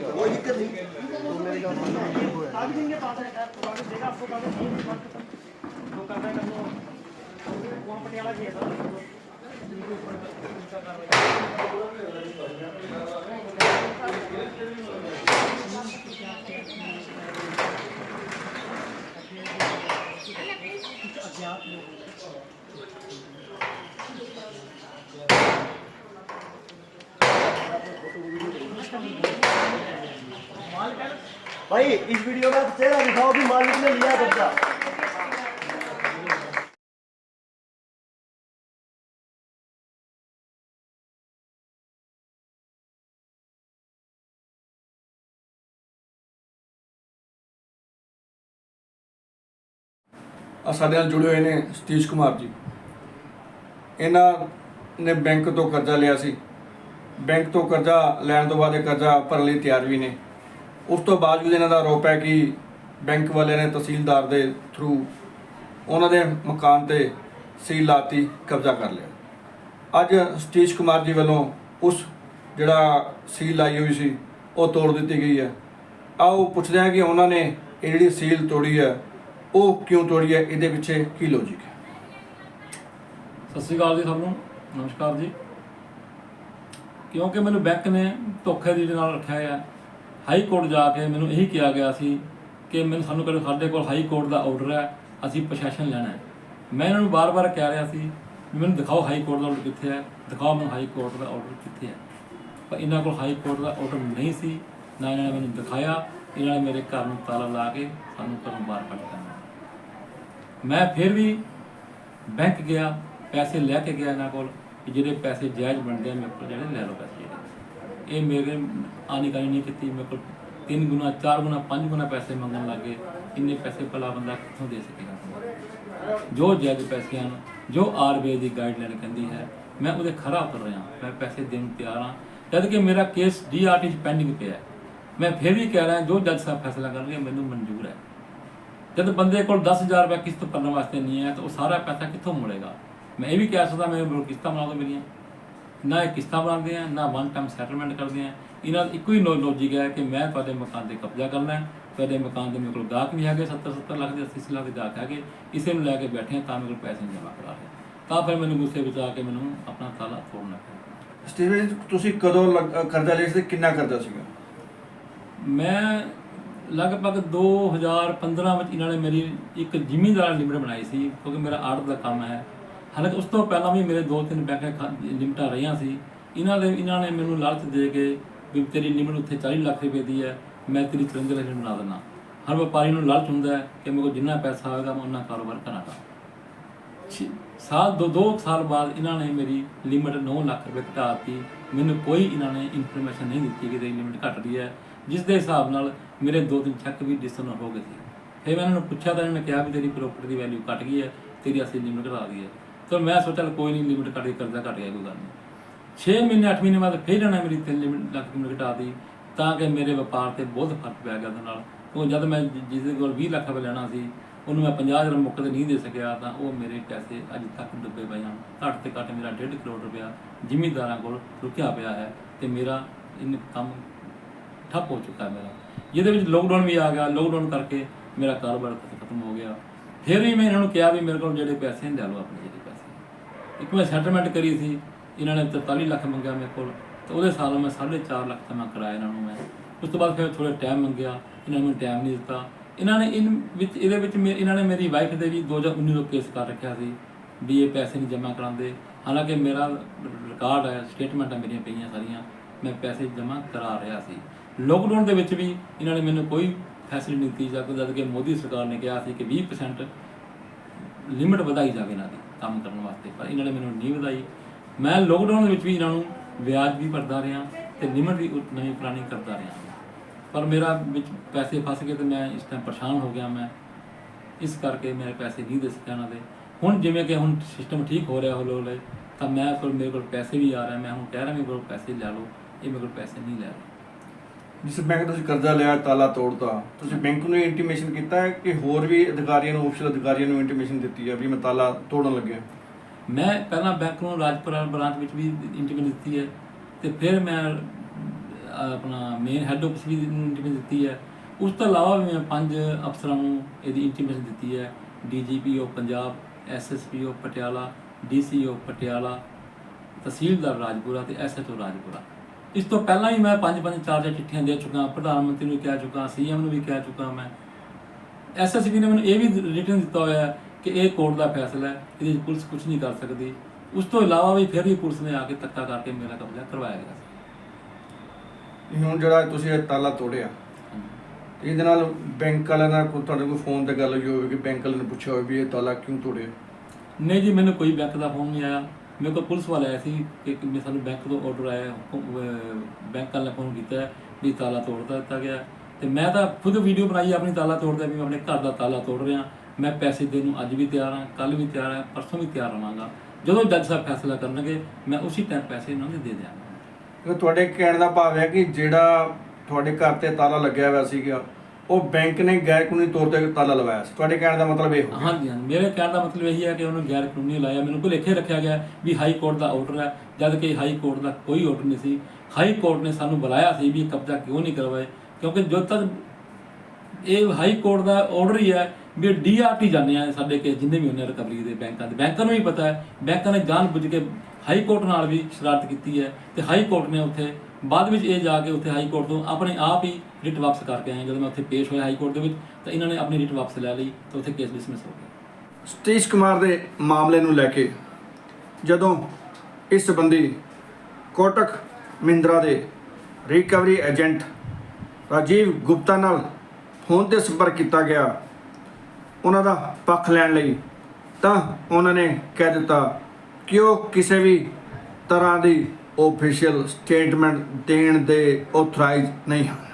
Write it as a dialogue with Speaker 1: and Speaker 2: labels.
Speaker 1: कोई दिक्कत नहीं भाई इस वीडियो में आप चेहरा दिखाओ कि मालिक ने लिया कब्जा
Speaker 2: ਆ ਸਾਡੇ ਨਾਲ ਜੁੜੇ ਹੋਏ ਨੇ ਸਤੀਸ਼ ਕੁਮਾਰ ਜੀ ਇਹਨਾਂ ਨੇ ਬੈਂਕ ਤੋਂ ਕਰਜ਼ਾ ਲਿਆ ਸੀ ਬੈਂਕ ਤੋਂ ਕਰਜ਼ਾ ਲੈਣ ਤੋਂ ਬਾਅਦ ਇਹ ਕਰਜ਼ਾ ਭਰਨ ਲਈ ਤਿਆਰ ਵੀ ਨੇ। ਉਸ ਤੋਂ ਬਾਵਜੂਦ ਇਹਨਾਂ ਦਾ ਆਰੋਪ ਹੈ ਕਿ ਬੈਂਕ ਵਾਲਿਆਂ ਨੇ ਤਹਿਸੀਲਦਾਰ ਦੇ ਥਰੂ ਉਹਨਾਂ ਦੇ ਮਕਾਨ ਤੇ ਸੀਲ ਲਾਤੀ, ਕਬਜ਼ਾ ਕਰ ਲਿਆ। ਅੱਜ ਸਤੀਸ਼ ਕੁਮਾਰ ਜੀ ਵੱਲੋਂ ਉਸ ਜਿਹੜਾ ਸੀਲ ਲਾਈ ਹੋਈ ਸੀ, ਉਹ ਤੋੜ ਦਿੱਤੀ ਗਈ ਹੈ। ਆਓ ਪੁੱਛਦੇ ਹਾਂ ਕਿ ਉਹਨਾਂ ਨੇ ਇਹ ਜਿਹੜੀ ਸੀਲ ਤੋੜੀ ਹੈ, ਉਹ ਕਿਉਂ ਤੋੜੀ ਹੈ? ਇਹਦੇ ਪਿੱਛੇ ਕੀ ਲੌਜੀਕ ਹੈ?
Speaker 3: ਸਤਿ ਸ਼੍ਰੀ ਅਕਾਲ ਜੀ ਸਭ ਨੂੰ ਨਮਸਕਾਰ ਜੀ। ਕਿਉਂਕਿ ਮੈਨੂੰ ਬੈਂਕ ਨੇ ਧੋਖੇ ਦੇ ਨਾਲ ਰੱਖਿਆ ਹੈ ਹਾਈ ਕੋਰਟ ਜਾ ਕੇ ਮੈਨੂੰ ਇਹੀ ਕਿਹਾ ਗਿਆ ਸੀ ਕਿ ਮੈਨੂੰ ਸਾਨੂੰ ਕਹਿੰਦੇ ਸਾਡੇ ਕੋਲ ਹਾਈ ਕੋਰਟ ਦਾ ਆਰਡਰ ਹੈ, ਅਸੀਂ ਪ੍ਰਸ਼ਾਸਨ ਲੈਣਾ ਹੈ। ਮੈਂ ਇਹਨਾਂ ਨੂੰ ਬਾਰ-ਬਾਰ ਕਹਿ ਰਿਹਾ ਸੀ ਮੈਨੂੰ ਦਿਖਾਓ ਹਾਈ ਕੋਰਟ ਦਾ ਆਰਡਰ ਕਿੱਥੇ ਹੈ, ਦਿਖਾਓ ਮੈਨੂੰ ਹਾਈ ਕੋਰਟ ਦਾ ਆਰਡਰ ਕਿੱਥੇ ਹੈ। ਪਰ ਇਹਨਾਂ ਕੋਲ ਹਾਈ ਕੋਰਟ ਦਾ ਆਰਡਰ ਨਹੀਂ ਸੀ, ਨਾ ਇਹਨਾਂ ਨੇ ਮੈਨੂੰ ਦਿਖਾਇਆ, ਇਹਨਾਂ ਨੇ ਮੇਰੇ ਘਰ ਨੂੰ ਤਾਲਾ ਲਾ ਕੇ ਸਾਨੂੰ ਘਰੋਂ ਬਾਹਰ ਕੱਢ ਦਿੱਤਾ। ਮੈਂ ਫਿਰ ਵੀ ਬੈਂਕ ਗਿਆ, ਪੈਸੇ ਲੈ ਕੇ ਗਿਆ ਇਹਨਾਂ ਕੋਲ। ਕਿ ਜਿਹੜੇ ਪੈਸੇ ਜਾਇਜ਼ ਬਣਦੇ ਆ, ਮੇਰੇ ਕੋਲ ਜਿਹੜੇ ਲੈ ਲਓ ਪੈਸੇ ਜਿਹੜੇ। ਇਹ ਮੇਰੇ ਆਨੀ ਨਹੀਂ ਕੀਤੀ, ਮੇਰੇ ਕੋਲ ਤਿੰਨ ਗੁਣਾ, ਚਾਰ ਗੁਣਾ, ਪੰਜ ਗੁਣਾ ਪੈਸੇ ਮੰਗਣ ਲੱਗੇ ਇੰਨੇ ਪੈਸੇ ਭਲਾ ਬੰਦਾ ਕਿੱਥੋਂ ਦੇ ਸਕੇਗਾ? ਜੋ ਜਾਇਜ਼ ਪੈਸੇ ਹਨ ਜੋ ਆਰਬੀਆਈ ਦੀ ਗਾਈਡਲਾਈਨ ਕਹਿੰਦੀ ਹੈ, ਮੈਂ ਉਹਦੇ ਖਰਾ ਉਤਰ ਰਿਹਾ। ਮੈਂ ਪੈਸੇ ਦੇਣ ਨੂੰ ਤਿਆਰ ਹਾਂ। ਜਦ ਕਿ ਮੇਰਾ ਕੇਸ ਡੀਆਰਟੀ 'ਚ ਪੈਂਡਿੰਗ ਪਿਆ ਮੈਂ ਫਿਰ ਵੀ ਕਹਿ ਰਿਹਾ, ਜੋ ਜੱਜ ਸਾਹਿਬ ਫੈਸਲਾ ਕਰਨਗੇ ਮੈਨੂੰ ਮਨਜ਼ੂਰ ਹੈ। ਜਦ ਬੰਦੇ ਕੋਲ 10000 ਰੁਪਏ ਕਿਸ਼ਤ ਭਰਨ ਵਾਸਤੇ ਨਹੀਂ ਹੈ, ਤਾਂ ਉਹ ਸਾਰਾ ਪੈਸਾ ਕਿੱਥੋਂ ਮੁੜੇਗਾ? ਮੈਂ ਇਹ ਵੀ ਕਹਿ ਸਕਦਾ ਮੇਰੇ ਕੋਲ ਕਿਸ਼ਤਾਂ ਬਣਾ ਦਿਓ ਮੇਰੀਆਂ। ਨਾ ਇਹ ਕਿਸ਼ਤਾਂ ਬਣਾਉਂਦੇ ਆ ਨਾ ਵਨ ਟਾਈਮ ਸੈਟਲਮੈਂਟ ਕਰਦੇ ਆ। ਇਹਨਾਂ ਦਾ ਇੱਕੋ ਹੀ ਲੌਜੀਕ ਹੈ ਕਿ ਮੈਂ ਤੁਹਾਡੇ ਮਕਾਨ ਤੇ ਕਬਜ਼ਾ ਕਰਨਾ ਹੈ ਤੁਹਾਡੇ ਮਕਾਨ ਦੇ ਮੇਰੇ ਕੋਲ ਗਾਹਕ ਵੀ ਹੈਗੇ 70 70 ਲੱਖ ਦੇ 80 ਲੱਖ ਦੇ ਗਾਹਕ ਹੈਗੇ ਇਸੇ ਨੂੰ ਲੈ ਕੇ ਬੈਠੇ ਆ ਤਾਂ ਮੇਰੇ ਕੋਲ ਪੈਸੇ ਨਹੀਂ ਜਮ੍ਹਾਂ ਕਰਾ ਰਹੇ। ਤਾਂ ਫਿਰ ਮੈਨੂੰ ਗੁੱਸੇ ਵਿੱਚ ਆ ਕੇ ਮੈਨੂੰ ਆਪਣਾ ਤਾਲਾ ਤੋੜਨਾ ਪਿਆ
Speaker 2: ਸਟੀਵਨ ਤੁਸੀਂ ਕਦੋਂ ਕਰਜ਼ਾ ਲਿਆ ਸੀ ਕਿੰਨਾ ਕਰਜ਼ਾ ਸੀਗਾ?
Speaker 3: ਮੈਂ ਲਗਭਗ 2015 ਵਿੱਚ ਇਹਨਾਂ ਨੇ ਮੇਰੀ ਇੱਕ ਜ਼ਿਮੀਂਦਾਰ ਲਿਮਟ ਬਣਾਈ ਸੀ ਕਿਉਂਕਿ ਮੇਰਾ ਆੜਤ ਦਾ ਕੰਮ ਹੈ। ਹਾਲਾਂਕਿ ਉਸ ਤੋਂ ਪਹਿਲਾਂ ਵੀ ਮੇਰੇ ਦੋ ਤਿੰਨ ਬੈਂਕ ਲਿਮਟਾਂ ਰਹੀਆਂ ਸੀ। ਇਹਨਾਂ ਦੇ ਇਹਨਾਂ ਨੇ ਮੈਨੂੰ ਲਾਲਚ ਦੇ ਕੇ ਵੀ ਤੇਰੀ ਲਿਮਟ ਉੱਥੇ 40 ਲੱਖ ਰੁਪਏ ਦੀ ਹੈ, ਮੈਂ ਤੇਰੀ 53 ਲੱਖ ਬਣਾ ਦਿੰਦਾ। ਹਰ ਵਪਾਰੀ ਨੂੰ ਲਾਲਚ ਹੁੰਦਾ ਹੈ ਕਿ ਮੇਰੇ ਕੋਲ ਜਿੰਨਾ ਪੈਸਾ ਆਵੇਗਾ, ਮੈਂ ਉਹਨਾਂ ਕਾਰੋਬਾਰ ਕਰਾਂਗਾ ਛੇ- ਸਾਲ ਦੋ ਦੋ ਸਾਲ ਬਾਅਦ ਇਹਨਾਂ ਨੇ ਮੇਰੀ ਲਿਮਟ 9 ਲੱਖ ਰੁਪਏ ਘਟਾਤੀ ਮੈਨੂੰ ਕੋਈ ਇਹਨਾਂ ਨੇ ਇਨਫੋਰਮੇਸ਼ਨ ਨਹੀਂ ਦਿੱਤੀ ਕਿ ਤੇਰੀ ਲਿਮਟ ਘਟ ਰਹੀ ਹੈ। ਜਿਸ ਦੇ ਹਿਸਾਬ ਨਾਲ ਮੇਰੇ ਦੋ ਤਿੰਨ ਚੈੱਕ ਵੀ ਡਿਸਨ ਹੋ ਗਏ ਸੀ। ਫਿਰ ਮੈਂ ਇਹਨਾਂ ਨੂੰ ਪੁੱਛਿਆ ਤਾਂ ਇਹਨਾਂ ਨੇ ਕਿਹਾ ਵੀ ਤੇਰੀ ਪ੍ਰਾਪਰਟੀ ਦੀ ਵੈਲਿਊ ਘਟ ਗਈ ਹੈ, ਤੇਰੀ ਅਸੀਂ ਲਿਮਟ ਘਟਾ ਦਈ ਹੈ ਤਾਂ ਮੈਂ ਸੋਚਿਆ ਚੱਲ ਕੋਈ ਨਹੀਂ ਲਿਮਿਟ ਘਟ ਗਈ ਕਰਜ਼ਾ ਘਟ ਗਿਆ ਕੋਈ ਗੱਲ ਨਹੀਂ 6 ਮਹੀਨੇ 8 ਮਹੀਨੇ ਬਾਅਦ ਫਿਰ ਇਹਨਾਂ ਮੇਰੀ ਤਿੰਨ ਲਿਮਿਟ ਲੱਖ ਲਿਮਟ ਘਟਾ ਦੀ ਤਾਂ ਕਿ ਮੇਰੇ ਵਪਾਰ ਤੇ ਬਹੁਤ ਫ਼ਰਕ ਪੈ ਗਿਆ ਉਹਦੇ ਨਾਲ। ਉਹ ਜਦ ਮੈਂ ਜਿ- ਜਿਹਦੇ ਕੋਲ 20 ਲੱਖ ਰੁਪਏ ਲੈਣਾ ਸੀ, ਉਹਨੂੰ ਮੈਂ 50000 ਮੁੱਕ ਮੁੱਕਦੇ ਨਹੀਂ ਦੇ ਸਕਿਆ, ਤਾਂ ਉਹ ਮੇਰੇ ਪੈਸੇ ਅੱਜ ਤੱਕ ਡੁੱਬੇ ਪਏ ਹਨ। ਘੱਟ ਤੇ ਘੱਟ ਮੇਰਾ 1.5 ਕਰੋੜ ਰੁਪਇਆ ਜ਼ਿਮੀਂਦਾਰਾਂ ਕੋਲ ਰੁਕਿਆ ਪਿਆ ਹੈ ਤੇ ਮੇਰਾ ਇਨ ਕੰਮ ਠੱਪ ਹੋ ਚੁੱਕਾ ਮੇਰਾ। ਜਿਹਦੇ ਵਿੱਚ ਲੋਕਡਾਊਨ ਵੀ ਆ ਗਿਆ ਲੋਕਡਾਊਨ ਕਰਕੇ ਮੇਰਾ ਕਾਰੋਬਾਰ ਖਤਮ ਹੋ ਗਿਆ। ਫਿਰ ਵੀ ਮੈਂ ਇਹਨਾਂ ਨੂੰ ਕਿਹਾ ਵੀ ਮੇਰੇ ਕੋਲ ਜਿਹੜੇ ਪੈਸੇ ਨੇ, ਲੈ ਲਓ ਆਪਣੇ ਜਿਹੜੇ ਇੱਕ ਮੈਂ ਸੈਟਲਮੈਂਟ ਕਰੀ ਸੀ, ਇਹਨਾਂ ਨੇ 43 ਲੱਖ ਮੰਗਿਆ ਮੇਰੇ ਕੋਲ, ਤੇ ਉਹਦੇ ਸਾਲ ਮੈਂ 4.5 ਲੱਖ ਤਾਂ ਮੈਂ ਕਰਾਇਆ ਇਹਨਾਂ ਨੂੰ ਮੈਂ। ਉਸ ਤੋਂ ਬਾਅਦ ਫਿਰ ਥੋੜਾ ਟਾਈਮ ਮੰਗਿਆ, ਇਹਨਾਂ ਨੂੰ ਮੈਨੂੰ ਟਾਈਮ ਨਹੀਂ ਦਿੱਤਾ। ਇਹਨਾਂ ਨੇ ਇਨ ਵਿੱਚ, ਇਹਦੇ ਵਿੱਚ ਮੇ- ਇਹਨਾਂ ਨੇ ਮੇਰੀ ਵਾਈਫ ਦੇ ਵੀ 2019 ਤੋਂ ਕੇਸ ਕਰ ਰੱਖਿਆ ਸੀ, ਵੀ ਇਹ ਪੈਸੇ ਨਹੀਂ ਜਮ੍ਹਾਂ ਕਰਾਉਂਦੇ। ਹਾਲਾਂਕਿ ਮੇਰਾ ਰਿਕਾਰਡ ਹੈ ਸਟੇਟਮੈਂਟਾਂ ਮੇਰੀਆਂ ਪਈਆਂ ਸਾਰੀਆਂ, ਮੈਂ ਪੈਸੇ ਜਮ੍ਹਾਂ ਕਰਾ ਰਿਹਾ ਸੀ। ਲੋਕਡਾਊਨ ਦੇ ਵਿੱਚ ਵੀ ਇਹਨਾਂ ਨੇ ਮੈਨੂੰ ਕੋਈ ਫੈਸਿਲਿਟੀ ਨਹੀਂ ਦਿੱਤੀ, ਜਦ ਜਦ ਕਿ ਮੋਦੀ ਸਰਕਾਰ ਨੇ ਕਿਹਾ ਸੀ ਕਿ 20% ਲਿਮਟ ਵਧਾਈ ਜਾਵੇ ਇਹਨਾਂ ਦੀ। ਕੰਮ ਕਰਨ ਵਾਸਤੇ। ਪਰ ਇਹਨਾਂ ਨੇ ਮੈਨੂੰ ਨਹੀਂ ਵਧਾਈ। ਮੈਂ ਲੋਕਡਾਊਨ ਦੇ ਵਿੱਚ ਵੀ ਇਹਨਾਂ ਨੂੰ ਵਿਆਜ ਵੀ ਭਰਦਾ ਰਿਹਾ ਤੇ ਲਿਮਟ ਵੀ ਨਵੀਂ ਪੁਰਾਣੀ ਕਰਦਾ ਰਿਹਾ। ਪਰ ਮੇਰਾ ਵਿੱਚ ਪੈਸੇ ਫਸ ਗਏ ਤੇ ਮੈਂ ਇਸ ਟਾਈਮ ਪਰੇਸ਼ਾਨ ਹੋ ਗਿਆ ਮੈਂ। ਇਸ ਕਰਕੇ ਮੇਰੇ ਪੈਸੇ ਨਹੀਂ ਦੇ ਸਕਿਆ ਉਹਨਾਂ ਦੇ। ਹੁਣ ਜਿਵੇਂ ਕਿ ਹੁਣ ਸਿਸਟਮ ਠੀਕ ਹੋ ਰਿਹਾ ਹੌਲੇ ਹੌਲੇ ਤਾਂ ਮੈਂ ਕੋਲ ਮੇਰੇ ਕੋਲ ਪੈਸੇ ਵੀ ਆ ਰਹੇ ਮੈਂ ਹੁਣ ਕਹਿ ਰਿਹਾ ਮੇਰੇ ਕੋਲ ਪੈਸੇ ਲੈ ਲਓ। ਇਹ ਮੇਰੇ ਕੋਲ ਪੈਸੇ ਨਹੀਂ ਲੈ ਰਹੇ।
Speaker 2: ਜਿਸ ਬੈਂਕ ਤੋਂ ਤੁਸੀਂ ਕਰਜ਼ਾ ਲਿਆ ਤਾਲਾ ਤੋੜਤਾ ਤੁਸੀਂ ਬੈਂਕ ਨੂੰ ਇੰਟੀਮੇਸ਼ਨ ਕੀਤਾ ਹੈ ਕਿ ਹੋਰ ਵੀ ਅਧਿਕਾਰੀਆਂ ਨੂੰ ਆਫੀਸ਼ੀਅਲ ਅਧਿਕਾਰੀਆਂ ਨੂੰ ਇੰਟੀਮੇਸ਼ਨ ਦਿੱਤੀ ਹੈ ਵੀ ਮੈਂ ਤਾਲਾ ਤੋੜਨ ਲੱਗਿਆ?
Speaker 3: ਮੈਂ ਪਹਿਲਾਂ ਬੈਂਕ ਨੂੰ ਰਾਜਪੁਰਾ ਬ੍ਰਾਂਚ ਵਿੱਚ ਵੀ ਇੰਟੀਮੇਟ ਦਿੱਤੀ ਹੈ ਤੇ ਫਿਰ ਮੈਂ ਆਪਣਾ ਮੇਨ ਹੈੱਡ ਆਫਿਸ ਵੀ ਇੰਟੀਮੇਸ਼ਨ ਦਿੱਤੀ ਹੈ। ਉਸ ਤੋਂ ਇਲਾਵਾ ਵੀ ਮੈਂ ਪੰਜ ਅਫਸਰਾਂ ਨੂੰ ਇਹਦੀ ਇੰਟੀਮੇਸ਼ਨ ਦਿੱਤੀ ਹੈ। DGP of Punjab SSP of Patiala DC of Patiala tehsildar Rajpura ਤੇ ਐਸਐਚਓ ਰਾਜਪੁਰਾ। ਇਸ ਤੋਂ ਪਹਿਲਾਂ ਹੀ ਮੈਂ ਪੰਜ ਪੰਜ ਚਾਰ ਚਾਰ ਚਿੱਠੀਆਂ ਦੇ ਚੁੱਕਾ ਪ੍ਰਧਾਨ ਮੰਤਰੀ ਨੂੰ ਵੀ ਕਹਿ ਚੁੱਕਾ ਸੀਐਮ ਨੂੰ ਵੀ ਕਹਿ ਚੁੱਕਾ ਮੈਂ। ਐਸਐਸਪੀ ਨੇ ਮੈਨੂੰ ਇਹ ਵੀ ਰਿਟਨ ਦਿੱਤਾ ਹੋਇਆ ਹੈ ਕਿ ਇਹ ਕੋਰਟ ਦਾ ਫੈਸਲਾ ਹੈ ਇਹਦੇ ਪੁਲਿਸ ਕੁਝ ਨਹੀਂ ਕਰ ਸਕਦੀ। ਉਸ ਤੋਂ ਇਲਾਵਾ ਵੀ ਫਿਰ ਵੀ ਪੁਲਿਸ ਨੇ ਆ ਕੇ ਧੱਕਾ ਕਰਕੇ ਮੇਰਾ ਕਬਜ਼ਾ ਕਰਵਾਇਆ ਗਿਆ ਸੀ।
Speaker 2: ਹੁਣ ਜਿਹੜਾ ਤੁਸੀਂ ਇਹ ਤਾਲਾ ਤੋੜਿਆ ਇਹਦੇ ਨਾਲ ਬੈਂਕ ਵਾਲਿਆਂ ਨਾਲ ਕੋਈ ਤੁਹਾਡੇ ਕੋਈ ਫੋਨ ਤੇ ਗੱਲ ਹੋਈ ਹੋਵੇ ਕਿ ਬੈਂਕ ਵਾਲੇ ਨੇ ਪੁੱਛਿਆ ਹੋਵੇ ਵੀ ਇਹ ਤਾਲਾ ਕਿਉਂ ਤੋੜਿਆ?
Speaker 3: ਨਹੀਂ ਜੀ ਮੈਨੂੰ ਕੋਈ ਬੈਂਕ ਦਾ ਫੋਨ ਨਹੀਂ ਆਇਆ। ਮੇਰੇ ਕੋਲ ਪੁਲਿਸ ਵਾਲਾ ਆਇਆ ਸੀ ਕਿ ਮੈਂ ਸਾਨੂੰ ਬੈਂਕ ਤੋਂ ਆਰਡਰ ਆਇਆ ਬੈਂਕ ਵਾਲੇ ਨੇ ਫੋਨ ਕੀਤਾ ਵੀ ਤਾਲਾ ਤੋੜ ਦਿੱਤਾ ਗਿਆ। ਤੇ ਮੈਂ ਤਾਂ ਖੁਦ ਵੀਡੀਓ ਬਣਾਈ ਆਪਣੀ ਤਾਲਾ ਤੋੜਦਾ ਵੀ ਮੈਂ ਆਪਣੇ ਘਰ ਦਾ ਤਾਲਾ ਤੋੜ ਰਿਹਾ। ਮੈਂ ਪੈਸੇ ਦੇਣ ਨੂੰ ਅੱਜ ਵੀ ਤਿਆਰ ਹਾਂ ਕੱਲ ਵੀ ਤਿਆਰ ਹਾਂ, ਪਰਸੋਂ ਵੀ ਤਿਆਰ ਰਹਾਂਗਾ। ਜਦੋਂ ਜੱਜ ਸਾਹਿਬ ਫੈਸਲਾ ਕਰਨਗੇ, ਮੈਂ ਉਸੇ ਟਾਈਮ ਪੈਸੇ ਉਹਨਾਂ ਨੂੰ ਦੇ ਦਿਆਂਗਾ।
Speaker 2: ਤੁਹਾਡੇ ਕਹਿਣ ਦਾ ਭਾਵ ਹੈ ਕਿ ਜਿਹੜਾ ਤੁਹਾਡੇ ਘਰ ਤੇ ਤਾਲਾ ਲੱਗਿਆ ਹੋਇਆ ਸੀਗਾ ਉਹ ਬੈਂਕ ਨੇ ਗੈਰ ਕਾਨੂੰਨੀ ਤੌਰ ਤੇ ਤਾਲਾ ਲਵਾਇਆ ਸੀ। ਤੁਹਾਡੇ ਕਹਿਣ ਦਾ ਮਤਲਬ ਇਹ ਹੋ
Speaker 3: ਹਾਂਜੀ ਹਾਂਜੀ। ਮੇਰੇ ਕਹਿਣ ਦਾ ਮਤਲਬ ਇਹੀ ਹੈ ਕਿ ਉਹਨੂੰ ਗੈਰ ਕਾਨੂੰਨੀ ਲਾਇਆ। ਮੈਨੂੰ ਭੁਲੇਖੇ ਰੱਖਿਆ ਗਿਆ ਵੀ ਹਾਈ ਕੋਰਟ ਦਾ ਆਰਡਰ ਹੈ, ਜਦ ਕਿ ਹਾਈ ਕੋਰਟ ਦਾ ਕੋਈ ਆਰਡਰ ਨਹੀਂ ਸੀ। ਹਾਈ ਕੋਰਟ ਨੇ ਸਾਨੂੰ ਬੁਲਾਇਆ ਸੀ ਵੀ ਇਹ ਕਬਜ਼ਾ ਕਿਉਂ ਨਹੀਂ ਕਰਵਾਏ, ਕਿਉਂਕਿ ਜਦ ਤੱਕ ਇਹ ਹਾਈ ਕੋਰਟ ਦਾ ਆਰਡਰ ਹੀ ਹੈ ਵੀ ਡੀਆਰਟੀ ਜਾਂਦੇ ਆ ਸਾਡੇ ਕੇ ਜਿੰਨੇ ਵੀ ਹੁੰਦੇ ਆ ਰਿਕਵਰੀ ਦੇ ਬੈਂਕਾਂ ਦੇ। ਬੈਂਕਾਂ ਨੂੰ ਵੀ ਪਤਾ ਹੈ, ਬੈਂਕਾਂ ਨੇ ਜਾਣ ਬੁੱਝ ਕੇ ਹਾਈ ਕੋਰਟ ਨਾਲ ਵੀ ਸ਼ਰਾਰਤ ਕੀਤੀ ਹੈ ਤੇ ਹਾਈ ਕੋਰਟ ਨੇ ਉੱਥੇ ਬਾਅਦ ਵਿੱਚ ਇਹ ਜਾ ਕੇ ਉੱਥੇ ਹਾਈ ਕੋਰਟ ਤੋਂ ਆਪਣੇ ਆਪ ਹੀ ਰਿਟ ਵਾਪਸ ਕਰਕੇ ਆਏ। ਜਦੋਂ ਮੈਂ ਉੱਥੇ ਪੇਸ਼ ਹੋਇਆ ਹਾਈ ਕੋਰਟ ਦੇ ਵਿੱਚ, ਤਾਂ ਇਹਨਾਂ ਨੇ ਆਪਣੀ ਰਿਟ ਵਾਪਸ ਲੈ ਲਈ ਤਾਂ ਉੱਥੇ ਕੇਸ ਡਿਸਮਿਸ ਹੋ ਗਿਆ।
Speaker 2: ਸਤੀਸ਼ ਕੁਮਾਰ ਦੇ ਮਾਮਲੇ ਨੂੰ ਲੈ ਕੇ ਜਦੋਂ ਇਸ ਸੰਬੰਧੀ ਕੋਟਕ ਮਹਿੰਦਰਾ ਦੇ ਰਿਕਵਰੀ ਏਜੰਟ ਰਾਜੀਵ ਗੁਪਤਾ ਨਾਲ ਫੋਨ ਤੇ ਸੰਪਰਕ ਕੀਤਾ ਗਿਆ, ਉਹਨਾਂ ਦਾ ਪੱਖ ਲੈਣ ਲਈ, ਤਾਂ ਉਹਨਾਂ ਨੇ ਕਹਿ ਦਿੱਤਾ ਕਿ ਉਹ ਕਿਸੇ ਵੀ ਤਰ੍ਹਾਂ ਦੀ ਆਫੀਸ਼ੀਅਲ ਸਟੇਟਮੈਂਟ ਦੇਣ ਦੇ ਆਥੋਰਾਈਜ਼ ਨਹੀਂ ਹਨ।